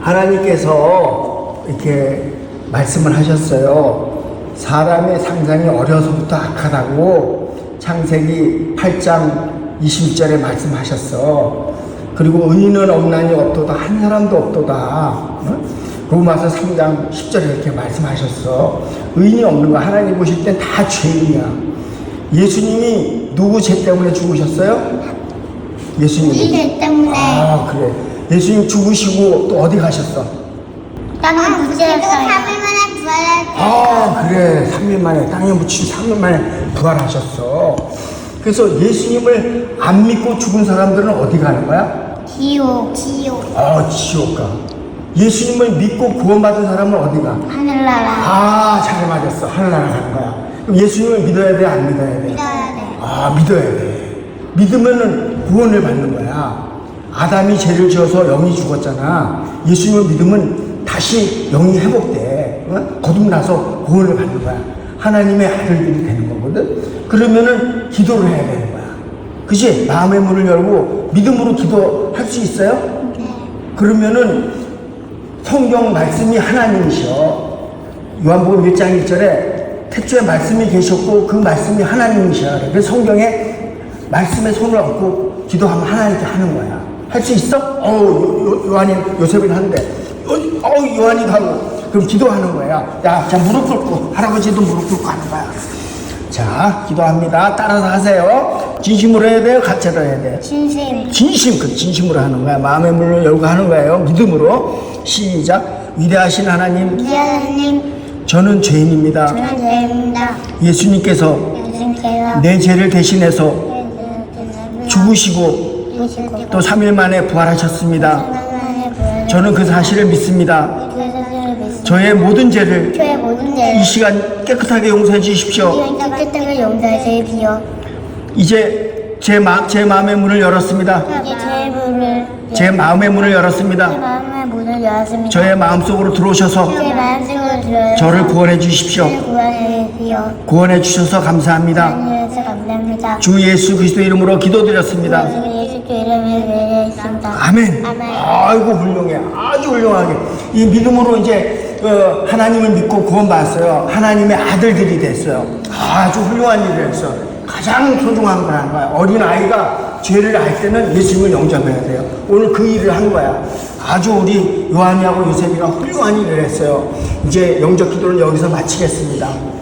하나님께서 이렇게 말씀을 하셨어요. 사람의 상상이 어려서부터 악하다고 창세기 8장 20절에 말씀하셨어. 그리고 의인은 없나니 없도다 한 사람도 없도다. 어? 로마서 3장 10절에 이렇게 말씀하셨어. 의인이 없는 거 하나님 보실 땐 다 죄인이야. 예수님이 누구 죄 때문에 죽으셨어요? 예수님이. 이들 때문에 아 그래. 예수님 죽으시고 또 어디 가셨어? 무지했어요. 3일 만에 부활할 아 그래 3일 만에 땅에 묻히고 3일 만에 부활하셨어 그래서 예수님을 안 믿고 죽은 사람들은 어디 가는 거야? 지옥. 지옥. 아 지옥 가 예수님을 믿고 구원받은 사람은 어디 가? 하늘나라. 아 잘 맞았어 하늘나라 가는 거야 그럼 예수님을 믿어야 돼 안 믿어야 돼? 믿어야 돼. 아 믿어야 돼 믿으면은 구원을 받는 거야 아담이 죄를 지어서 영이 죽었잖아 예수님을 믿으면 다시 영이 회복돼 어? 거듭나서 구원을 받는 거야 하나님의 아들들이 되는 거거든 그러면은 기도를 해야 되는 거야 그지 마음의 문을 열고 믿음으로 기도할 수 있어요 그러면은 성경 말씀이 하나님이셔. 요한복음 1장 1절에 태초에 말씀이 계셨고 그 말씀이 하나님이셔. 그래서 성경에 말씀에 손을 얹고 기도하면 하나님께 하는 거야. 할 수 있어? 요, 요한이, 요셉이 하는데. 어, 어우, 요한이 하고. 그럼 기도하는 거야. 야, 자, 무릎 꿇고. 할아버지도 무릎 꿇고 하는 거야. 자, 기도합니다. 따라서 하세요. 진심으로 해야 돼요? 가짜로 해야 돼요? 진심. 진심 그 진심으로 하는 거야 마음의 문을 열고 하는 거예요 믿음으로 시작 위대하신 하나님 미안하님, 저는 죄인입니다 저는 죄입니다. 예수님께서 예수님께서 내 죄를 대신해서 죽으시고 또 3일 만에 부활하셨습니다 저는 그 사실을 믿습니다. 저의 모든 죄를 저의 모든 이 죄를 시간 깨끗하게 용서해 주십시오 용서해. 이제 제, 마, 제 마음의 문을 열었습니다 이제 제 마음의 문을 제 열었습니다 마음의 문을 열었습니다. 저의 마음속으로 들어오셔서 제 마음속으로 들어요. 저를 구원해 주십시오 구원해 주시오. 구원해 주셔서 감사합니다 하나님께서 감사합니다. 주 예수 그리스도 이름으로 기도드렸습니다. 예수 이름을. 아멘. 아멘. 아이고 훌륭해. 아주 훌륭하게. 이 믿음으로 이제 어, 하나님을 믿고 구원받았어요. 하나님의 아들들이 됐어요. 아주 훌륭한 일을 했어. 가장 소중한 걸 한 거야. 어린 아이가 죄를 알 때는 예수님을 영접해야 돼요. 오늘 그 일을 한 거야. 아주 우리 요한이하고 요셉이가 훌륭한 일을 했어요. 이제 영접 기도를 여기서 마치겠습니다.